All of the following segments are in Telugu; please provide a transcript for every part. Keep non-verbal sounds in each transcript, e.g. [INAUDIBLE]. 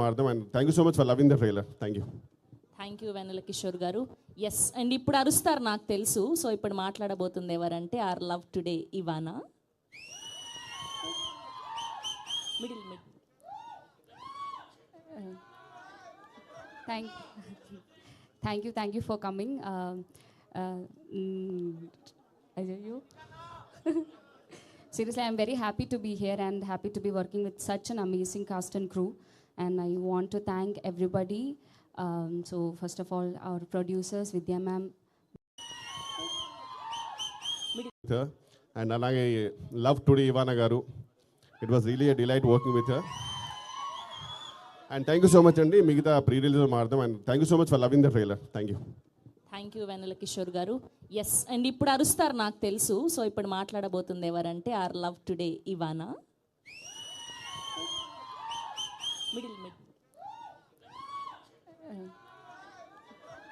మారుదాం and thank you so much for loving the trailer thank you thank you Vennela Kishore garu yes and ఇప్పుడు అరుస్తారు నాకు తెలుసు సో ఇప్పుడు మాట్లాడబోతుంది ఎవరంటే our Love Today Ivana middle mid Thank, thank you, thank you for coming. Um, uh, mm, I tell you. Seriously, I'm very happy to be here and happy to be working with such an amazing cast and crew. And I want to thank everybody. Um, so, first of all, our producers, Vidya ma'am, and అలాగే Love Today Ivana garu. It was really delight working with and thank you so much అండి. మిగతా pre release మారుదాం and thank you so much for loving the trailer thank you thank you Vennela Kishore garu. Yes and ఇప్పుడు అరుస్తారు నాకు తెలుసు. సో ఇప్పుడు మాట్లాడబోతుంది ఎవరంటే our Love Today Ivana middle mid.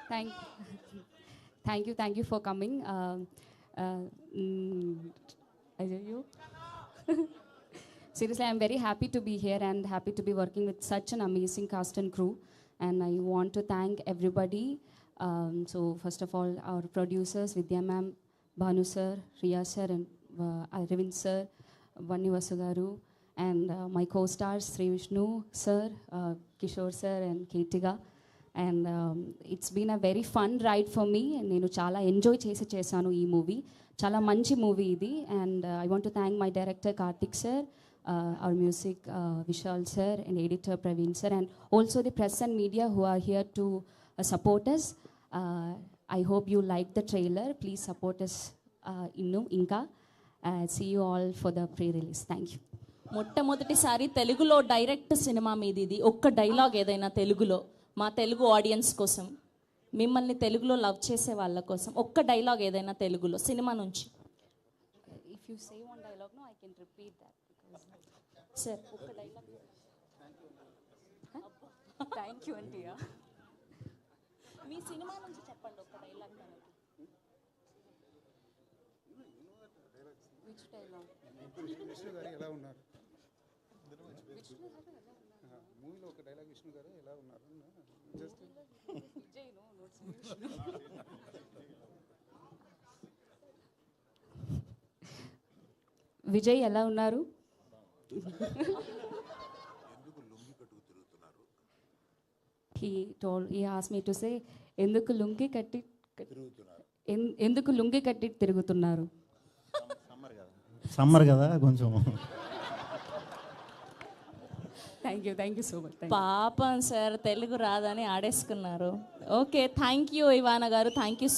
Thank, thank you, thank you for coming. Uh, uh, mm, you. [LAUGHS] Seriously, I'm very happy to be here and happy to be working with such an amazing cast and crew. And I want to thank everybody. Um, so first of all, our producers, Vidya ma'am, Bhanu sir, Riya sir, and uh, Arvind sir, Vanni Vasugaru, and my co stars Shri Vishnu sir Kishore sir and కీర్తిగా and it's been a very fun ride for me నేను చాలా ఎంజాయ్ చేసి చేశాను ఈ మూవీ చాలా మంచి మూవీ ఇది. And I want to thank my director Karthik sir our music Vishal sir and editor Praveen sir and also the press and media who are here to supporters I hope you like the trailer please supporters ఇన్ను ఇంకా see you all for the pre release thank you మొట్టమొదటిసారి తెలుగులో డైరెక్ట్ సినిమా మీది ఇది. ఒక్క డైలాగ్ ఏదైనా తెలుగులో మా తెలుగు ఆడియన్స్ కోసం మిమ్మల్ని తెలుగులో లవ్ చేసే వాళ్ళ కోసం ఒక్క డైలాగ్ ఏదైనా తెలుగులో సినిమా నుంచి. If you say one dialogue no I can repeat that sir ఒక్క డైలాగ్ థ్యాంక్ యూ అండి మీ సినిమా నుంచి చెప్పండి ఒక్క డైలాగ్ విచ్ డైలాగ్ ఎలా ఉన్నారు? మూవీలో ఒక డైలాగ్ విష్ణు గారు ఎలా ఉన్నారు జస్ట్ విజయ్ ఎలా ఉన్నారు? హీ టోల్ హీ ఆస్ మీ టు సే ఎందుకు లుంగి కట్టి ఎందుకు లుంగి కట్టి తిరుగుతున్నారు? సమ్మర్ కదా కొంచెం. Thank you thank you so much పాపం సార్ తెలుగు రాదని ఆడేసుకున్నారు. Okay thank you Ivana garu. Thank you